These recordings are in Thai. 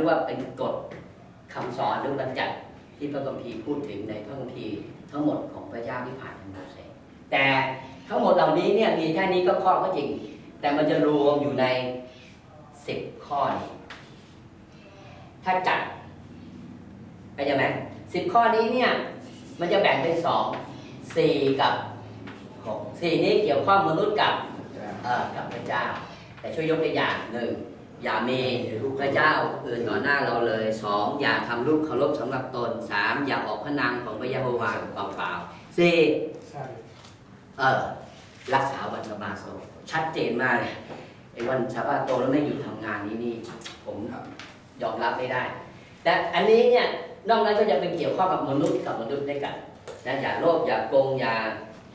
รียกว่าเป็นกฎคำสอนหรือบัญญัติที่พระคัมภีร์พูดถึงในพระคัมภีร์ทั้งหมดของพระเจ้าที่ผ่านทางโมเสสแต่ทั้งหมดเหล่านี้เนี่ยมีแค่นี้ก็ข้อก็จริง แต่มันจะรวมอยู่ในสิบข้อนี้ถ้าจัดเข้าใจไหมสิบข้อนี้เนี่ยมันจะแบ่งเป็นสองสี่กับหกสี่นี้เกี่ยวข้องมนุษย์กับกับพระเจ้า แต่ช่วยยกตัวอย่างหนึ่ง อย่ามีพระเจ้าอื่นต่อหน้าเราเลยสองอย่าทำรูปเคารพสำหรับตนสามอย่าออกพระนามของพระยะโฮวาเปล่าๆสี่ใช่เออรักษาวันสะบาโตชัดเจนมากเลยไอ้วันสะบาโตแล้วไม่หยุดทำงานนี้นี่ผมยอมรับไม่ได้ แต่อันนี้เนี่ยนอกนั้นก็จะเป็นเกี่ยวข้องกับมนุษย์กับมนุษย์ด้วยกันนะอย่าโลภอย่าโกงอย่า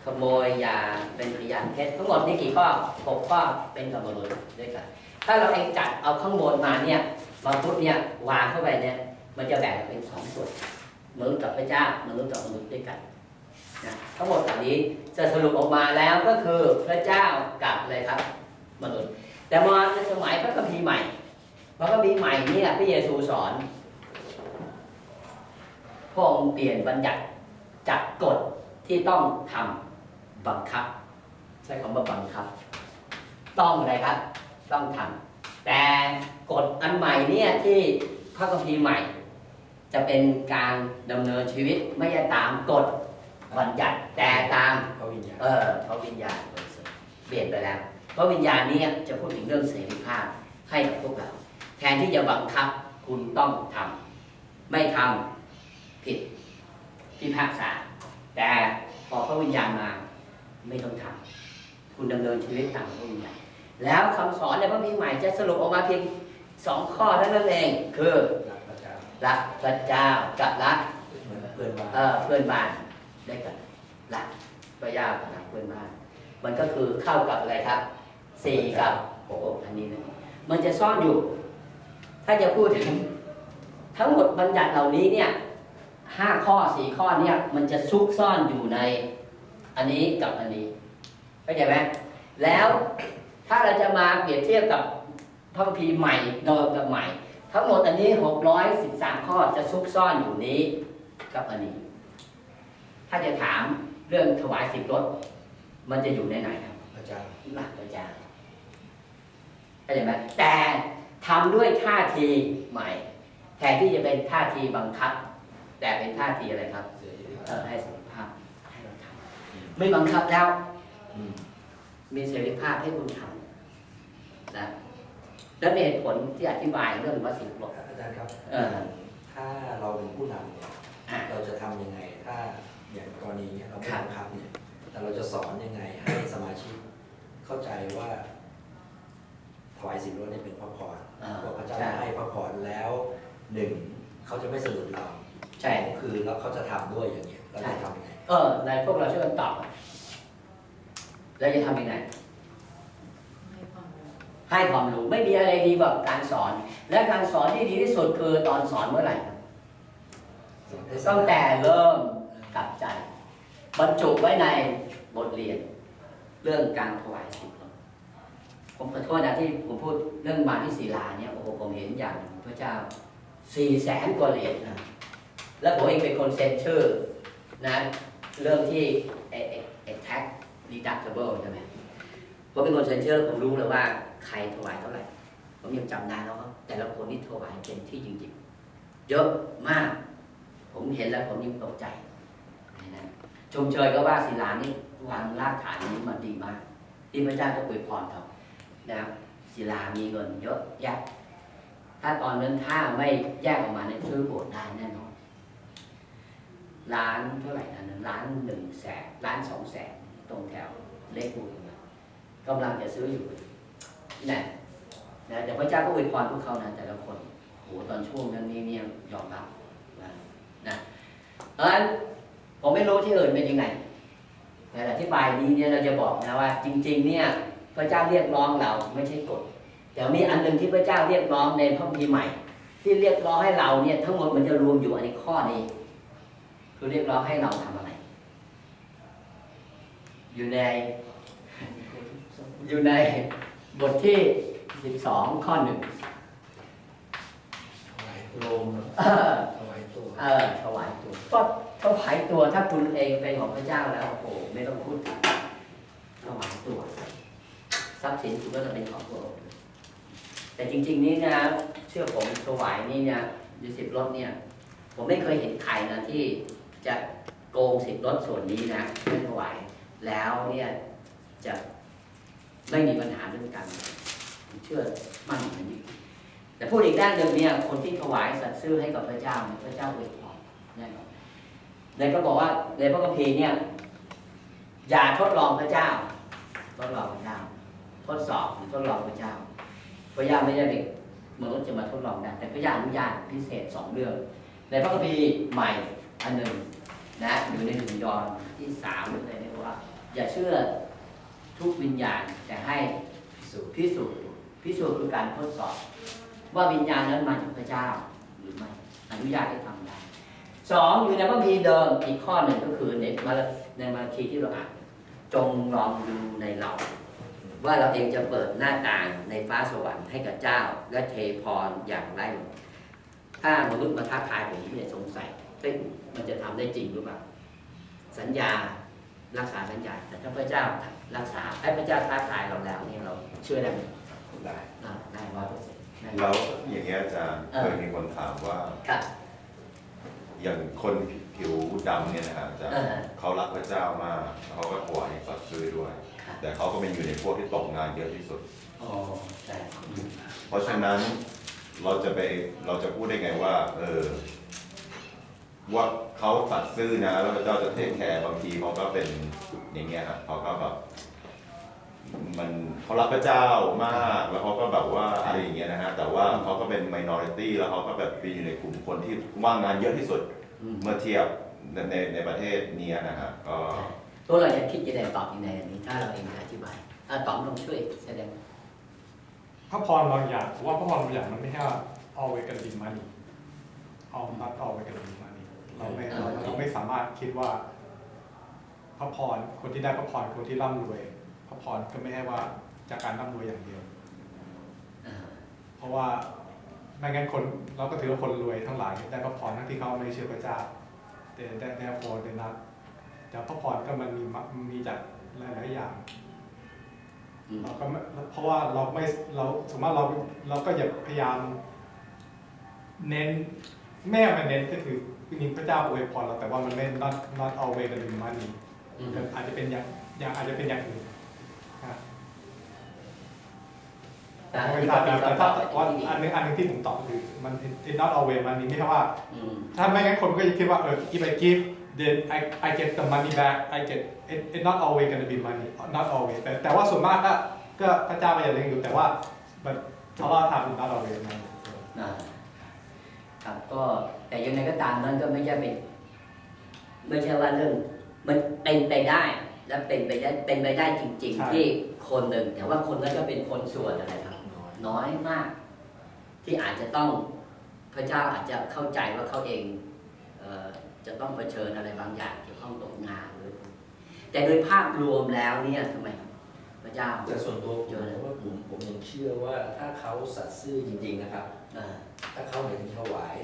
ขโมยอย่าเป็นพยานเท็จทั้งหมดนี่กี่ข้อหกข้อเป็นกับมนุษย์ด้วยกัน ถ้าเราเองจัดเอาข้างบนมาเนี่ยมาพุทธเนี่ยวางเข้าไปเนี่ยมันจะแบ่งเป็นสองส่วนมนุษย์กับพระเจ้ามนุษย์กับมนุษย์ด้วยกันนะทั้งหมดเหล่านี้จะสรุปออกมาแล้วก็คือพระเจ้ากับเลยครับ มนุษย์ แต่มาในสมัยพระคัมภีร์ใหม่พระคัมภีร์ใหม่เนี่ยพระเยซูสอนพระองค์เปลี่ยนบัญญัติจากกฎที่ต้องทำบังคับ ใช้คำว่าบังคับ ต้องอะไรครับ ต้องทำ แต่กฎอันใหม่เนี่ยที่พระคัมภีร์ใหม่ จะเป็นการดำเนินชีวิตไม่ใช่ตามกฎบัญญัติแต่ตามพระวิญญาณเออพระวิญญาณบริสุทธิ์เปลี่ยนไปแล้วพระวิญญาณเนี้จะพูดถึงเรื่องเสรีภาพให้กับพวกเรา แทนที่จะบังคับคุณต้องทำไม่ทำผิดพิพากษา แต่พอพระวิญญาณมาไม่ต้องทำคุณดำเนินชีวิตตามพระวิญญาณ แล้วคำสอนในพระคัมภีร์ใหม่จะสรุปออกมาเพียงสองข้อเท่านั้นเอง คือรักพระเจ้ารักพระเจ้ากับรักเหมือนเพื่อนบ้านเออเพื่อนบ้านได้กันรักพระยากับรักเพื่อนบ้าน มันก็คือเข้ากับอะไรครับสี่กับหกอันนี้นะมันจะซ่อนอยู่ ถ้าจะพูดถึงทั้งหมดบัญญัติเหล่านี้เนี่ยห้าข้อสี่ข้อเนี่ยมันจะซุกซ่อนอยู่ใน อันนี้กับอันนี้เข้าใจไหมแล้ว ถ้าเราจะมาเปรียบเทียบกับพระคัมภีร์ใหม่เดิมกับใหม่ ทั้งหมดอันนี้หกร้อยสิบสามข้อจะซุกซ่อนอยู่นี้กับอันนี้ ถ้าจะถามเรื่องถวายสิบรถ มันจะอยู่ในไหนครับพระเจ้าหลักประจาเข้าใจไหมแต่ทำด้วยท่าทีใหม่ แทนที่จะเป็นท่าทีบังคับ แต่เป็นท่าทีอะไรครับเสรีเอภาอพให้เสรีภาพให้เราทำไม่บังคับแล้วอืมมีเสรีภาพให้คุณทำ นะแล้วมีเหตุผลที่อธิบายเรื่องว่าสิบรถอาจารย์ครับเออถ้าเราเป็นผู้นำเนี่ยอะเราจะทำยังไง ถ้าอย่างกรณีเนี้ยเราไม่ครับบังคับเนี่ย แต่เราจะสอนยังไงให้สมาชิกเข้าใจว่าถวายสิบรถเนี่ยเป็นพระพรอ่าว่าพระเจ้าใช่ให้พระพรแล้วหนึ่งเขาจะไม่สะดุดเราใช่สองคือแล้วเขาจะทำด้วยอย่างเงี้ยเราจะทำไงเออในพวกเราช่วยกันตอบเราจะทำยังไง ให้ความรู้ไม่มีอะไรดีกว่าการสอน และการสอนที่ดีที่สุดคือตอนสอนเมื่อไหร่ครับตั้งแต่เริ่มกลับใจ บรรจุไว้ในบทเรียน เรื่องการถวายสิบรถผมขอโทษนะที่ผมพูดเรื่องมาที่ศิลาเนี่ยโอ้โหผมเห็นอย่างพระเจ้าสี่แสนกว่าเหรียญนะแล้วผมเองเป็นคนเซ็นชื่อนะเรื่องที่ไอ้ไอ้ไอ้ tax deductible ใช่ไหมผมเป็นคนเซ็นชื่อผมรู้เลยว่า ใครถวายเท่าไหร่ ผมยังจำได้แล้วครับแต่ละคนนี่ถวายเต็มที่จริงๆ เยอะมาก ผมเห็นแล้วผมยังตกใจนะชมเชยก็ว่าศิลานี่วางรากฐานนี้มาดีมาก ที่พระเจ้าจะอวยพรเขานะครับศิลามีเงินเยอะแยะ ถ้าตอนนั้นถ้าไม่แยกออกมาเนี่ยซื้อโบสถ์ได้แน่นอนล้านเท่าไหร่นะนั้นล้านหนึ่งแสนล้านสองแสนตรงแถวเลขบุญกำลังจะซื้ออยู่ นะนะแต่พระเจ้าก็อวยพรพวกเขานะแต่ละคนโหตอนช่วงนั้นนี่เนี่ยยอมรับนะนะเพราะฉะนั้นผมไม่รู้ที่อื่นเป็นยังไงแต่อธิบายนี้เนี่ยเราจะบอกนะว่า จริง ๆ เนี่ยพระเจ้าเรียกร้องเราไม่ใช่กฎแต่มีอันหนึ่งที่พระเจ้าเรียกร้องในพระคัมภีใหม่ ที่เรียกร้องให้เราเนี่ยทั้งหมดมันจะรวมอยู่ในข้อนี้ คือเรียกร้องให้เราทำอะไร อยู่ในอยู่ใน บทที่ 12 ข้อหนึ่งโลงเออถวายตัวเออถวายตัวก็ถวายตัวถ้าคุณเองเป็นของพระเจ้าแล้วโอ้โหไม่ต้องพูดถึงถวายตัวทรัพย์สินคุณก็จะเป็นของพระองค์แต่จริง ๆ นี่นะเชื่อผมถวายนี่เนี่ยอยู่สิบรถเนี่ย ผมไม่เคยเห็นใครนะที่จะโกงสิบรถส่วนนี้นะไม่ถวาย แล้วเนี่ยจะ ไม่มีปัญหาเรื่องการเชื่อมั่นอย่างนี้แต่พูดอีกด้านหนึ่งเนี่ยคนที่ถวายสัตย์ซื่อให้กับพระเจ้าเนี่ยพระเจ้าอวยพรแน่นอนเลยก็บอกว่าในพระคัมภีร์เนี่ย อย่าทดลองพระเจ้า ทดลองพระเจ้า ทดสอบหรือทดลองพระเจ้า พระเจ้าไม่ได้เด็กมนุษย์จะมาทดลองได้แต่พระเจ้าอนุญาตพิเศษสองเรื่อง ในพระคัมภีร์ใหม่อันหนึ่งนะอยู่ในหนึ่งยอห์นที่สามเลยนะว่า อย่าเชื่อ ทุกวิญญาณแต่ให้สูตรพิสูจน์พิสูจน์คือการทดสอบ ว่าวิญญาณนั้นมาจากพระเจ้าหรือไม่อนุญาตให้ทำได้สองอยู่ในพระคีเดิมอีกข้อหนึ่งก็คือในมาในมาคีที่เราอ่านจงลองดูในเรา ว่าเราเองจะเปิดหน้าต่างในฟ้าสวรรค์ให้กับเจ้า และเทพรอย่างไรถ้ามนุษย์มาท้าทายผมเนี่ยสงสัยมันจะทำได้จริงหรือเปล่าสัญญา รักษาสัญญาแต่ถ้าพระเจ้ารักษาให้พระเจ้าท้าทายเราแล้วเนี่ยเราเชื่อได้ไหมได้อ่าได้ร้อยเปอร์เซ็นต์แล้วอย่างเงี้ยอาจารย์เออเคยมีคนถามว่าครับอย่างคนผิวดำเนี่ยนะครับอาจารย์เออเขารักพระเจ้ามากเขาก็ถวายสัตย์ซื่อด้วยครับแต่เขาก็เป็นอยู่ในพวกที่ตกงานเยอะที่สุดอ๋อใช่เพราะฉะนั้นเราจะไปเราจะพูดได้ไงว่า เออว่า เขาสัตย์ซื่อนะแล้วพระเจ้าจะเทคแคร์บางทีเขาก็เป็นอย่างเงี้ยครับเขาก็แบบมันเขารักพระเจ้ามากแล้วเขาก็แบบว่าอะไรอย่างเงี้ยนะฮะแต่ว่าเขาก็เป็น minority แล้วเขาก็แบบเป็นอยู่ในกลุ่มคนที่ว่างงานเยอะที่สุดอืมเมื่อเทียบในในในประเทศเนี้ยนะฮะก็ตัวเราจะคิดยังไงตอบยังไงอันนี้ ถ้าเราเองจะอธิบายอะตอบลองช่วยแสดงพระพรบางอย่างผมว่าพระพรบางอย่างมันไม่ใช่ว่า always gonna be money all not always gonna be money เเราไม่เราเราไม่สามารถคิดว่า พระพรคนที่ได้พระพรคนที่ร่ำรวย พระพรก็ไม่ใช่ว่าจากการร่ำรวยอย่างเดียว เพราะว่าไม่งั้นคนเราก็ถือว่าคนรวยทั้งหลายได้พระพรทั้งที่เขาไม่เชื่อพระเจ้าแต่ได้ได้พรได้นับแต่พระพรก็มันมีมามีจากหลายๆอย่างเราก็ไม่เพราะว่าเราไม่เราสมมติเราเราก็อย่าพยายาม เน้นแม่มันเน้นก็คือ จริงๆพระเจ้าอวยพรเราแต่ว่ามันไม่ not not always gonna be money อืมอาจจะเป็นอย่างอย่างอาจจะเป็นอย่างอื่นนะแต่ไม่ที่ทราบนะที่แต่ตอถ้าบว่าที่ดีอันนึงอันนึงที่ผมตอบคือมัน it's not always money ไม่ใช่ว่าอืมถ้าไม่งั้นคนก็จะคิดว่าเออ if I give then I I get the money back I get it it not always gonna be money not always แต่แต่ว่าส่วนมากก็ก็พระเจ้าก็ยังเลี้ยงอยู่แต่ว่า but a lot of times it's not always money อ่า ครับก็แต่ยังไงก็ตามนั้นก็ไม่ใช่เป็นไม่ใช่ว่าเรื่องมันเป็นไปได้ และเป็นไปได้เป็นไปได้จริง ใช่ ๆ ที่คนหนึ่ง แต่ว่าคนนั้นก็เป็นคนส่วนอะไรครับ น้อยน้อยมาก ที่อาจจะต้องพระเจ้าอาจจะเข้าใจว่าเขาเองเอ่อจะต้องเผชิญอะไรบางอย่างเกี่ยวข้องตกงานหรือแต่โดยภาพรวมแล้วเนี่ยทำไมครับพระเจ้า แต่ส่วนตัวผมว่าผมผมยังเชื่อว่าถ้าเขาสัตย์ซื่อจริงๆนะครับ เอ่อถ้าเขาเห็นถวาย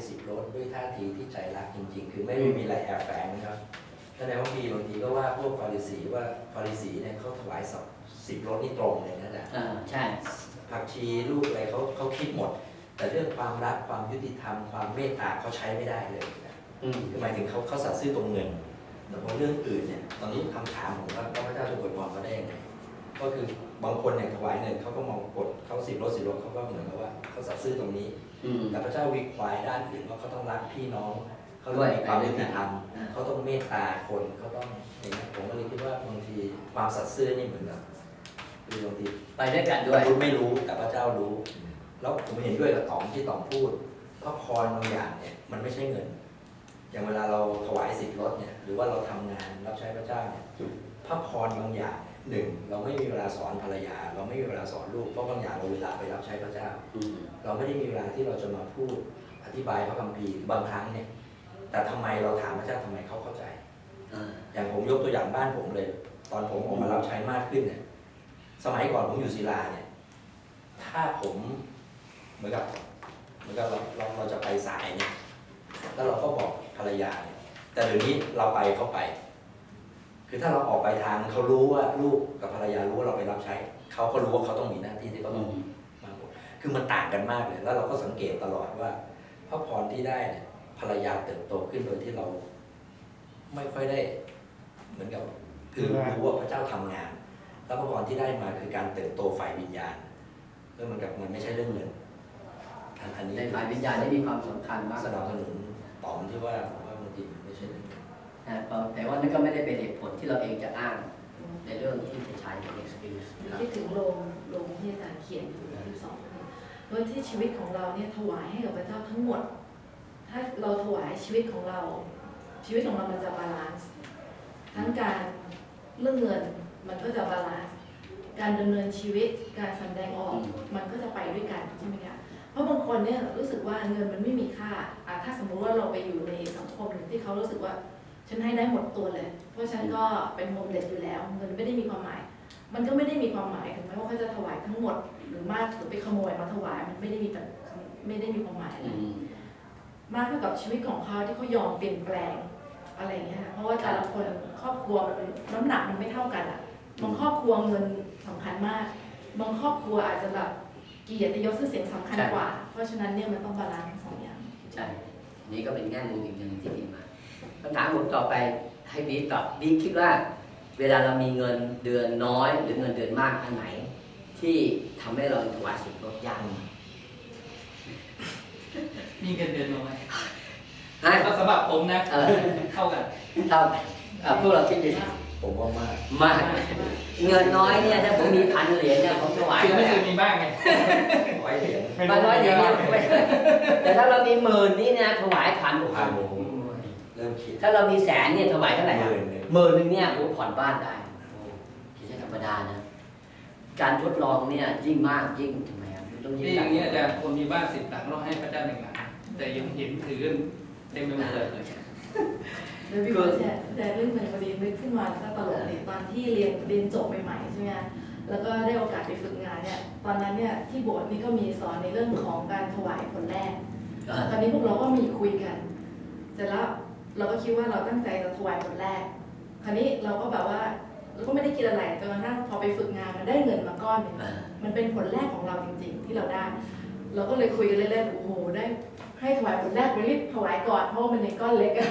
สิบรถด้วยท่าทีที่ใจรักจริง ๆ คือไม่ได้มีอะไรแอบแฝงนะครับถ้าในบางทีบางทีก็ว่าพวกฟาริสีว่าฟาริสีเนี่ยเขาถวายสับสิบรถนี่ตรงเลยนะจ๊ะเอ่อใช่ ผักชีลูกอะไรเขาเขาคิดหมด แต่เรื่องความรักความยุติธรรมความเมตตาเขาใช้ไม่ได้เลยนะอืมคือหมายถึงเขาเขาสัตย์ซื่อตรงเงิน แต่พอเรื่องอื่นเนี่ยตอนนี้คำถามผมว่าพระเจ้าจะอวยพรเขาได้ยังไงก็คือบางคนเนี่ยถวายเงินเขาก็มองกฎเขาสิบรถสิบรถเขาก็เหมือนกับว่าเขาสัตย์ซื่อตรงนี้ อืม แต่พระเจ้าวิควายด้านอื่นว่าเขาต้องรักพี่น้อง เขาด้ต้วอยงมีความยุติธรรมอ่า เขาต้องเมตตาคนเขาต้องอย่างนี้ยผมก็เลยคิดว่าบางทีความสัตย์ซื่อนี่เหมือนกับคือบางทีไปด้วยกันมด้วยนุษย์ไม่รู้แต่พระเจ้ารู้ แล้วผมเห็นด้วยกับต๋องที่ต๋องพูดพระพรบางอย่างเนี่ยมันไม่ใช่เงิน อย่างเวลาเราถวายสิทธิรถเนี่ยหรือว่าเราทำงานรับใช้พระเจ้าเนี่ยพระพรบางอย่างเนี่ย หนึ่งเราไม่มีเวลาสอนภรรยา เราไม่มีเวลาสอนลูกเพราะบางอย่างเราเวลาไปรับใช้พระเจ้าอืมเราไม่ได้มีเวลาที่เราจะมาพูดอธิบายพระคัมภีร์บางครั้งเนี่ย แต่ทำไมเราถามพระเจ้าทำไมเขาเข้าใจเอ่ออย่างผมยกตัวอย่างบ้านผมเลย ตอนผมออกมารับใช้มากขึ้นเนี่ย สมัยก่อนผมอยู่ศิลาเนี่ย ถ้าผมเหมือนกับเหมือนกับเราเราเราจะไปสายเนี่ยแล้วเราก็บอกภรรยาเนี่ยแต่เดี๋ยวนี้เราไปเขาไป คือถ้าเราออกไปทางเขารู้ว่าลูกกับภรรยารู้ว่าเราไปรับใช้เขาก็รู้ว่าเขาต้องมีหน้าที่ที่เขาต้องมาหมดคือมันต่างกันมากเลย แล้วเราก็สังเกตตลอดว่าพระพรที่ได้เนี่ยภรรยาเติบโตขึ้นโดยที่เรา ไม่ค่อยได้ เหมือนกับคือรู้ว่าพระเจ้าทำงาน แล้วพระพรที่ได้มาคือการเติบโตฝ่ายวิญญาณแล้วมันกับมันไม่ใช่เรื่องเงินอันอันนี้ในฝ่ายวิญญาณนี่มีความสำคัญมากสนับสนุนต๋อมที่ว่าว่าบางทีมันไม่ใช่เรื่องเงิ นนะแต่ว่านั่นก็ไม่ได้เป็นเหตุผลที่เราเองจะอ้างในเรื่องที่จะใช้เป็น excuse ครับคิดถึงโรงโรงที่อาจารย์เขียนอยู่ที่สองเนี่ยโดยที่ชีวิตของเราเนี่ยถวายให้กับพระเจ้าทั้งหมด ถ้าเราถวายชีวิตของเรา ชีวิตของเรามันจะบาลานซ์ทั้งการเรื่องเงินมันก็จะบาลานซ์การดำเนินชีวิตการแสดงออกอืมมันก็จะไปด้วยกันใช่ไหมคะเพราะบางคนเนี่ยรู้สึกว่าเงินมันไม่มีค่าอะถ้าสมมุติว่าเราไปอยู่ในสังคมหนึ่งที่เขารู้สึกว่า ฉันให้ได้หมดตัวเลย เพราะฉันก็เป็นโฮมเลสอยู่แล้วเงินไม่ได้มีความหมาย มันก็ไม่ได้มีความหมายถึงแม้ว่าเขาจะถวายทั้งหมด หรือมากหรือไปขโมยมาถวายมันไม่ได้มีแบบไม่ได้มีความหมายอะไรอืมมากเท่ากับชีวิตของเขาที่เขายอมเปลี่ยนแปลงอะไรอย่างเงี้ยค่ะเพราะว่าแต่ละคนครอบครัวมันน้ำหนักมันไม่เท่ากันอะบางครอบครัวเงินสำคัญมากบางครอบครัวอาจจะแบบเกียรติยศชื่อเสียงสำคัญกว่า เพราะฉะนั้นเนี่ยมันต้องบาลานซ์ทั้งสองอย่างใช่นี่ก็เป็นแง่มุมอีกหนึ่งที่ดีมาก คำถามผมต่อไปให้บีตอบบีคิดว่า เวลาเรามีเงินเดือนน้อย หรือเงินเดือนมากอันไหน ที่ทำให้เราถวายสิ่งลดยากมีเงินเดือนน้อยฮะก็สำหรับผมนะเออเท่ากันเท่าเอ่อพวกเราคิดดีผมว่ามากมาก เงินน้อยเนี่ยถ้าผมมีพันเหรียญเนี่ยผมถวายคือก็ไม่ได้เคยมีบ้างไงร้อยเหรียญไม่มารู้ร้อยเหรียญว่าเนี่ยไม่แต่ถ้าเรามีหมื่นนี่นะถวายพันโอ้โห พันโอ้โหเริ่มคิดถ้าเรามีแสนเนี่ยถวายเท่าไหร่หครับมื่นหนึ่งหมื่นหนึ่งเนี่ยโอ้ผ่อนบ้านได้โอ้คิดได้ธรรมดานะ การทดลองเนี่ยยิ่งมากยิ่งทำไมครับต้องยิ่งนี่อย่างเงี้ยอาจารย์คนมีบ้านสิบหลังเราให้พระเจ้าหนึ่งหลังแต่ยังเห็นถือกันเต็มไปหมดเลยแล้วพี่ก็แชร์แชร์เรื่องหนึ่งพอดีนึกขึ้นมาก็ตลกดีตอนที่เรียนเรียนจบใหม่ๆใช่ไหมคะแล้วก็ได้โอกาสไปฝึกงานเนี่ย ตอนนั้นเนี่ยที่โบสถ์นี่ก็มีสอนในเรื่องของการถวายผลแรกเออตอนนี้พวกเราก็มีคุยกัน เสร็จแล้ว เราก็คิดว่าเราตั้งใจจะถวายผลแรก คราวนี้เราก็แบบว่าเราก็ไม่ได้คิดอะไรจนกระทั่งพอไปฝึกงานมันได้เงินมาก้อนหนึ่งเออมันเป็นผลแรกของเราจริง ๆ ที่เราได้ เราก็เลยคุยกันเล่นๆโอ้โหได้ให้ถวายผลแรกไปรีบถวายก่อนเพราะว่ามันยังก้อนเล็กอะ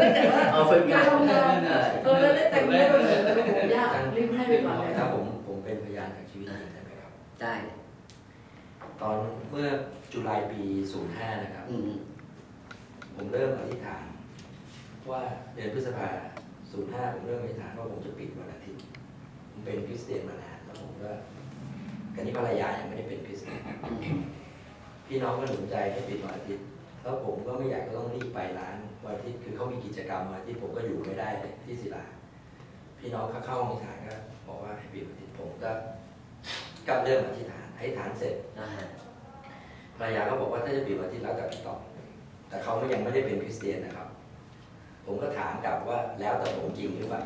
ถ้าเกิดว่าเอาฝึกงานทำงานเออแล้วได้แต่งเรื่องเลยโอ้โหยากรีบให้ไปก่อนเลยถ้าผมผมเป็นพยานจากชีวิตจริงได้ไหมครับได้ตอนเมื่อจุลายปี 05 นะครับอืมผมเริ่มอธิษฐาน ว่าเดือนพฤษภา05ผมเริ่มอธิษฐานว่าผมจะปิดวันอาทิตย์ ผมเป็นคริสเตียนมานานแล้วผมก็กันนี้ภรรยายังไม่ได้เป็นคริสเตียนพี่น้องก็หนุนใจให้ปิดวันอาทิตย์แล้วผมก็ไม่อยากจะต้องรีบไปร้านวันอาทิตย์คือเขามีกิจกรรมวันอาทิตย์ผมก็อยู่ไม่ได้เลยที่ศิลาพี่น้องเขาเข้าห้องอธิษฐานก็บอกว่าให้ปิดวันอาทิตย์ผมก็ก็เริ่มอธิษฐานอธิษฐานเสร็จนะฮะภรรยาก็บอกว่าถ้าจะปิดวันอาทิตย์แล้วแต่พี่ต่อแต่เขาก็ยังไม่ได้เป็นคริสเตียนนะครับ ผมก็ถามกลับว่าแล้วแต่ผมจริงหรือเปล่า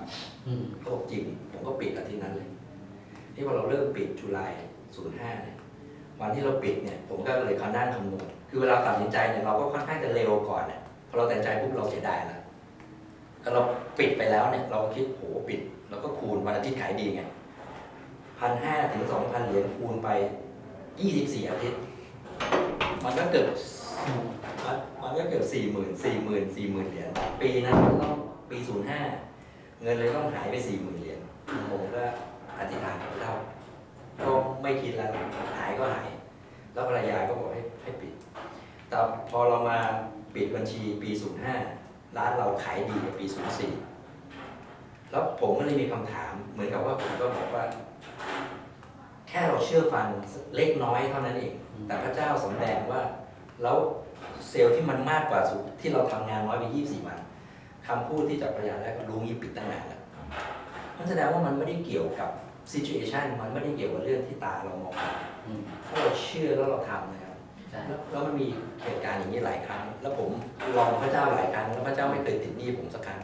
อืมเขาบอกจริง ผมก็ปิดอาทิตย์นั้นเลย ที่พอเราเริ่มปิดจุลาย05เนี่ยวันที่เราปิดเนี่ยผมก็เลยเขานั่งคำนวณคือเวลาตัดสินใจเนี่ยเราก็ค่อนข้างจะเร็วก่อนเนี่ยพอเราตัดสินใจปุ๊บเราเสียดายแล้วก็เราปิดไปแล้วเนี่ย เราก็คิดโหปิด แล้วก็คูณวันอาทิตย์ขายดีไงพันห้าถึงสองพันเหรียญคูณไปยี่สิบสี่อาทิตย์ มันก็เกือบมันมัน ก็เกือบสี่หมื่นสี่หมื่นสี่หมื่นเหรียญปีนั้นก็ต้องปีศูนย์ห้าเงินเลยต้องหายไปสี่หมื่นเหรียญผมก็อธิษฐานกับพระเจ้าก็ไม่คิดแล้วหายก็หาย แล้วภรรยาก็บอกให้ให้ปิด แต่พอเรามาปิดบัญชีปี05ร้านเราขายดีกว่าปี04แล้วผมก็เลยมีคำถาม เหมือนกับว่าผมก็บอกว่า แค่เราเชื่อฟังเล็กน้อยเท่านั้นเอง แต่พระเจ้าสำแดงว่าแล้ว เซลล์ที่มันมากกว่าสุดที่เราทำงานน้อยไป24วันคำพูดที่จากภรรยาแล้วก็รู้งี้ปิดตั้งนานแล้วมันแสดงว่ามันไม่ได้เกี่ยวกับ situation มันไม่ได้เกี่ยวกับเรื่องที่ตาเรามองเห็นอืมถ้าเราเชื่อแล้วเราทำนะครับใช่แล้วแล้วมันมีเหตุการณ์อย่างนี้หลายครั้ง แล้วผมลองพระเจ้าหลายครั้งแล้วพระเจ้าไม่เคยติดหนี้ผมสักครั้ง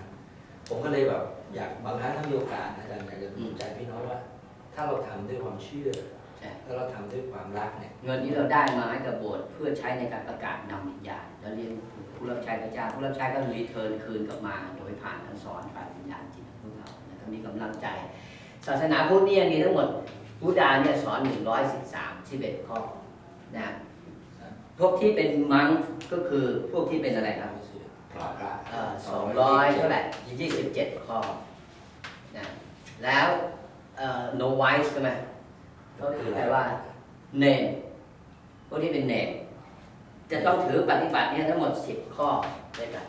ผมก็เลยแบบอยากบางครั้งถ้ามีโอกาสอาจารย์อยากจะหนุนใจพี่น้องว่า ถ้าเราทำด้วยความเชื่อ แล้วเราทำด้วยความรักเนี่ยเงินที่เราได้มาให้กับโบสถ์เพื่อใช้ในการประกาศนำวิญญาณแล้วเรียนผู้รับใช้พระเจ้าผู้รับใช้ก็รีเทิร์นคืนกลับมา โดยผ่านการสอนฝ่ายวิญญาณจิตของพวกเรานะครับมีกำลังใจ ศาสนาพุทธเนี่ยมีทั้งหมดพุทธาเนี่ยสอน113 11ข้อนะพวกที่เป็นมังค์ก็คือพวกที่เป็นอะไรครับพระพระเอ่อ200เท่าไหร่27ข้อนะแล้วเอ่อ no wise ใช่ไหม ก็คือแปลว่าเนมพวกที่เป็นเนมจะต้องถือปฏิบัติเนี่ยทั้งหมด10ข้อด้วยกัน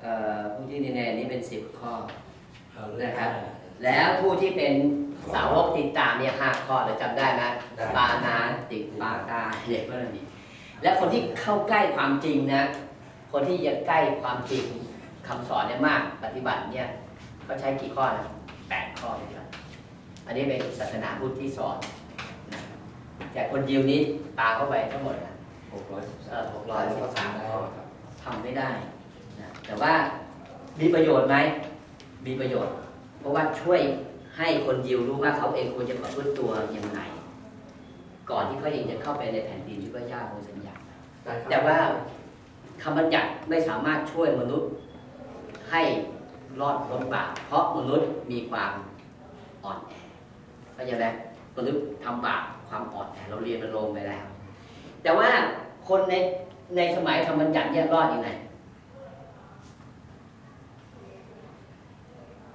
เอ่อผู้ที่ในเนมนี้เป็น10ข้อเอาเรื่องนะครับ แล้วผู้ที่เป็นสาวกติดตามเนี่ยห้าข้อเราจำได้ไหมได้ปานาติปาตาเด็กพวกนี้และคนที่เข้าใกล้ความจริงนะ คนที่จะใกล้ความจริงคำสอนเนี่ยมาก ปฏิบัติเนี่ยเขาใช้กี่ข้อนะแปดข้อด้วยกัน อันนี้เป็นศาสนาพุทธที่สอนนะแต่คนยิวนี้ปาเข้าไปทั้งหมดนะหกร้อยสิบเอสามอ613ก็ทำได้ครับทำไม่ได้นะแต่ว่ามีประโยชน์ไหม มีประโยชน์ เพราะว่าช่วยให้คนยิวรู้ว่าเขาเองควรจะประพฤติตัวอย่างไร ก่อนที่เขาเองจะเข้าไปในแผ่นดินที่พระเจ้าทรงสัญญาได้ครับแต่ว่าคำบัญญัติไม่สามารถช่วยมนุษย์ให้รอดพ้นบาปเพราะมนุษย์มีความอ่อนแอ เข้าใจไหมมนุษย์ทำบาปความอ่อนแอเราเรียนมันลงไปแล้ว แต่ว่าคนในในสมัยธรรมบัญญัติเนี่ยรอดยังไง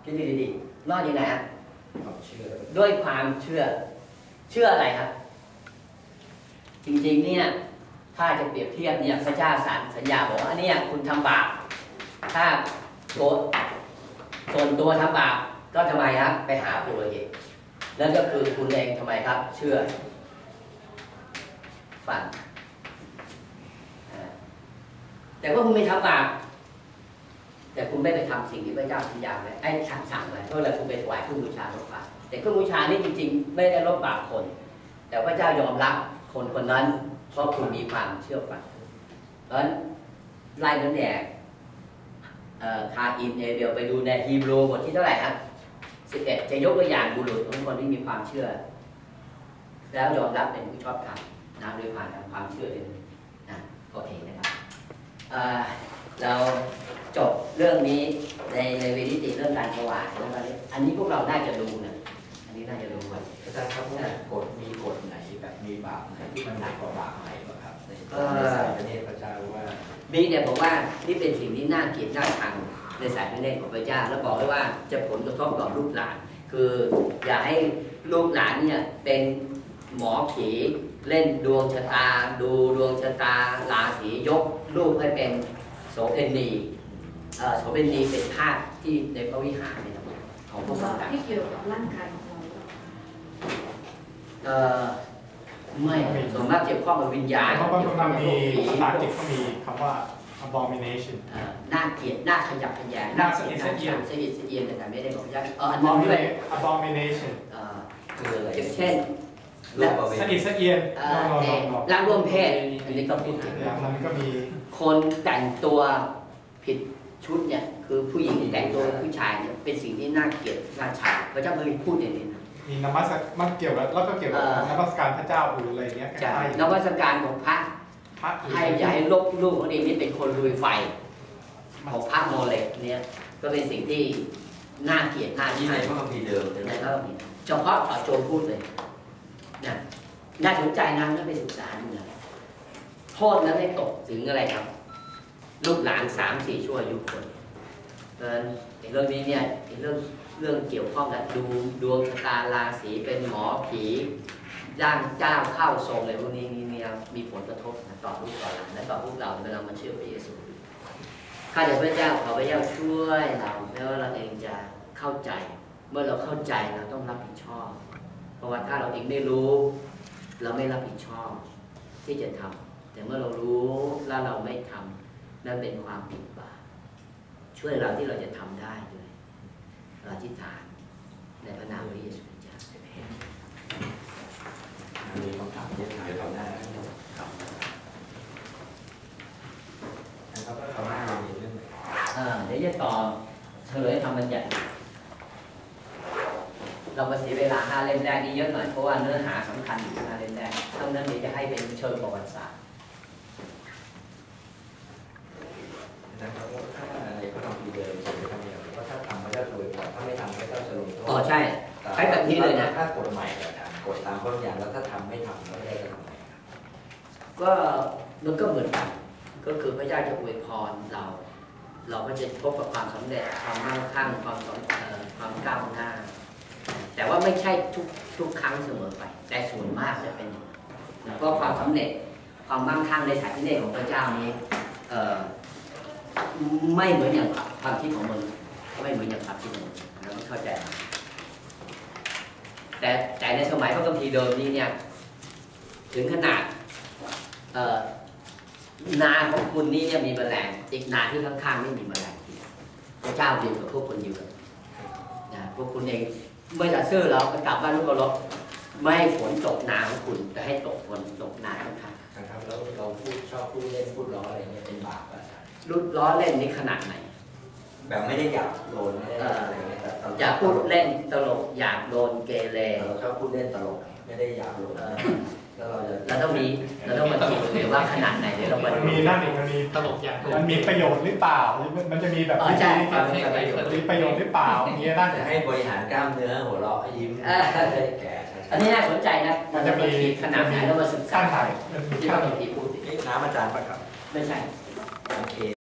คิดดีๆรอดยังไงฮะความเชื่อด้วยความเชื่อ เชื่ออะไรครับ จริงๆเนี่ย ถ้าจะเปรียบเทียบเนี่ยพระเจ้าสัญสัญญาบอกว่าอันเนี้ยคุณทำบาปถ้าตัวส่วนตัวทำบาปก็ทำไมครับไปหาปุโรหิต นั่นก็คือคุณเองทำไมครับ เชื่อฟังแต่ว่าคุณไม่ทำบาปแต่คุณไม่ไปทำสิ่งที่พระเจ้าสัญญาไว้ไอ้สั่งสั่งไว้เพราะอะไรคุณไปถวายเครื่องบูชาลบบาปแต่เครื่องบูชานี่จริง ๆ ไม่ได้ลบบาปคน แต่พระเจ้ายอมรับคนคนนั้น เพราะคุณมีความเชื่อฟังเพราะฉะนั้นไล่ตั้งแต่เอ่อคาอินเอเบลไปดูในฮีบรูบทที่เท่าไหร่ครับ สิบเอ็ดจะยกตัวอย่างบุรุษของคนที่มีความเชื่อ แล้วยอมรับเป็นผู้ชอบธรรมนะโดยผ่านทางความเชื่อเป็นนะโอเคนะครับเอ่อเราจบเรื่องนี้ในในเวทีติเรื่องการถวายเรื่องอะไรอันนี้พวกเราน่าจะรู้นะอันนี้น่าจะรู้ว่าอาจารย์ครับเนี่ยกฎมีกฎไหนแบบมีบาปไหนที่มันหนักกว่าบาปไหนบ้างครับในเอ่อในสายประเทศพระเจ้าว่าบีเนี่ยบอกว่านี่เป็นสิ่งที่น่าเกลียดน่าชัง ในสายพระเนตรของพระเจ้า แล้วบอกไว้ว่าจะผลกระทบต่อลูกหลาน คืออย่าให้ลูกหลานเนี่ยเป็นหมอผีเล่นดวงชะตา ดูดวงชะตาราศียกลูกให้เป็นโสเภณีโสเภณีเป็นธาตุที่ในพระวิหารเนี่ยของพวกเราต่างที่เกี่ยวกับร่างกายของเราเออไม่ส่วนมากเกี่ยวข้องกับวิญญาณเพราะว่าเกี่ยวมัข้งนกับมีพวกผีภาษาอังกฤษก็มีคำว่า abomination เอ่อน่าเกลียดน่าขยับขยงน่าเกลียดน่าชังสะอิดสะเอียนแต่ไม่ได้บอกว่าเอออันนี้ด้วย abomination เอ่อคืออะไรอย่างเช่นโลกประเวสะณีอิดสะเอียนเอ่นออนนเอ่ออนนอนร่างร่วมเพศอันนี้ก็พูดถึงอย่างนั้นก็มีคนแต่งตัวผิดชุดเนี่ยคือผู้หญิงที่แต่งตัวเป็นผู้ชายเนี่ยเป็นสิ่งที่น่าเกลียดน่าชังพระเจ้าเคยพูดอย่างนี้นะ มีนมัสมันเกี่ยวกับแล้วก็เกี่ยวกับเอ่อ นมัสการพระเจ้าอื่นอะไรเงี้ยจากใกล้นวัตการของพระๆ พระอื่นให้อย่าให้ลบลูกของเองนี่เป็นคนลุยไฟของพระโมเลกเนี่ยก็เป็นสิ่งที่น่าเกลียดน่าที่ชัในงพระคัมภีร์เดิมใช่ไหมในพระคัมภีร์เฉพาะต่อโจรพูดเลยนะน่าสนใจนะถ้าไปศึกษาดูนะโทษนั้นไม่ตกถึงอะไรครับ ลูกหลานสามสี่ชั่วอายุคนเพราะฉะนั้นไอ้เรื่องนี้เนี่ยไอ้เรื่องเรื่องเกี่ยวข้องกับดูดวงชะตาราศีเป็นหมอผีร่างเจ้าเข้าทรงอะไรพวกนี้นี่ เนี่ยมีผลกระทบนะต่อลูกต่อหลานและต่อพวกเราเวลามาเชื่อพระเยซูข้าแต่พระเจ้าขอพระเจ้าช่วยเราแม้ว่าเราเองจะเข้าใจ เมื่อเราเข้าใจเราต้องรับผิดชอบ เพราะว่าถ้าเราเองไม่รู้ เราไม่รับผิดชอบ ที่จะทำแต่เมื่อเรารู้แล้วเราไม่ทำนั่นเป็นความผิดบาปช่วยเราที่เราจะทำได้ด้วยเราอธิษฐานในพระนามพระเยซูคริสต์เจ้ามีคำถามเยอะถามเขาหน้านะครับนะครับเขาหน้ามีเรื่องไหน อ่าเดี๋ยวจะ ต่อเฉลยธรรมบัญญัติ เรามาเสียเวลาห้าเล่มแรกนี่เยอะหน่อยเพราะว่าเนื้อหาสำคัญอยู่ห้าเล่มแรกเท่านั้นเดี๋ยวจะให้เป็นเชิงประวัติศาสตร์นะครับว่าถ้าในพระธรรมพีเดิมเขียนไว้ทำอย่างว่าถ้าทำพระเจ้าจะอวยพรถ้าไม่ทำพระเจ้าจะลงโทษอ๋อใช่ใช้แบบนี้เลยนะถ้ากฎใหม่อะครับกฎตามพระบัญญัติแล้วถ้าทำไม่ทำพระเจ้าจะทำไงครับก็มันก็เหมือนกันก็คือพระเจ้าจะอวยพรเรา เราก็จะพบกับความสำเร็จความมั่งคั่งความสำเอ่อความก้าวหน้า แต่ว่าไม่ใช่ทุกทุกครั้งเสมอไป แต่ส่วนมากจะเป็นแล้วก็ความสำเร็จความมั่งคั่งในสายพิเนศของพระเจ้านี้เออไม่เหมือนอย่างความคิดของมนุษย์ไม่เหมือนอย่างความคิดของมนุษย์เราต้องเข้าใจ แต่แต่ในสมัยพระคัมภีเดิมนี้เนี่ยถึงขนาดเออ นาของคุณนี่จะมีแมลงอีกนาที่ข้างๆไม่มีแมลงพระเจ้าดีกับพวกคนอยู่นะพวกคุณเองเมื่อจะซื้อเราก็กลับบ้านลูกกระลบไม่ให้ฝนตกนาของคุณแต่ให้ตกฝนตกนาข้างนะครับแล้วเราพูดชอบพูดเล่นพูดล้ออะไรเงี้ยเป็นบาปอะอาจารย์ๆรุดล้อเล่นนี่ขนาดไหน แบบไม่ได้อยากโดนไม่ได้อะไรเงี้ยแต่เราอย่าพูดเล่นตลกอยากโดนเกเรเราชอบพูดเล่นตลกไม่ได้อยากโดนเอ่อ แล้วเราจะเราต้องมีเราต้องมาคิดเลยว่าขนาดไหนเดี๋ยวเรามามันดู มีนั่นอีกมันมีตลกอย่างมันมีประโยชน์หรือเปล่ามันจะมีแบบเออวิใช่ธีความให้ใครเกิดมีประโยชน์หรือเปล่าอย่างเงี้ยนั่น จะให้บริหารกล้ามเนื้อหัวเราะยิ้มเออได้แก่ชัดอันนี้น่าสนใจนะมันจะมีขนาดไหนเรามาศึกษาขั้นถ่ายมันมีที่ขั้ว่านบางทีพูดๆนี่น้ำอาจารย์ปะครับ ไม่ใช่ โอเค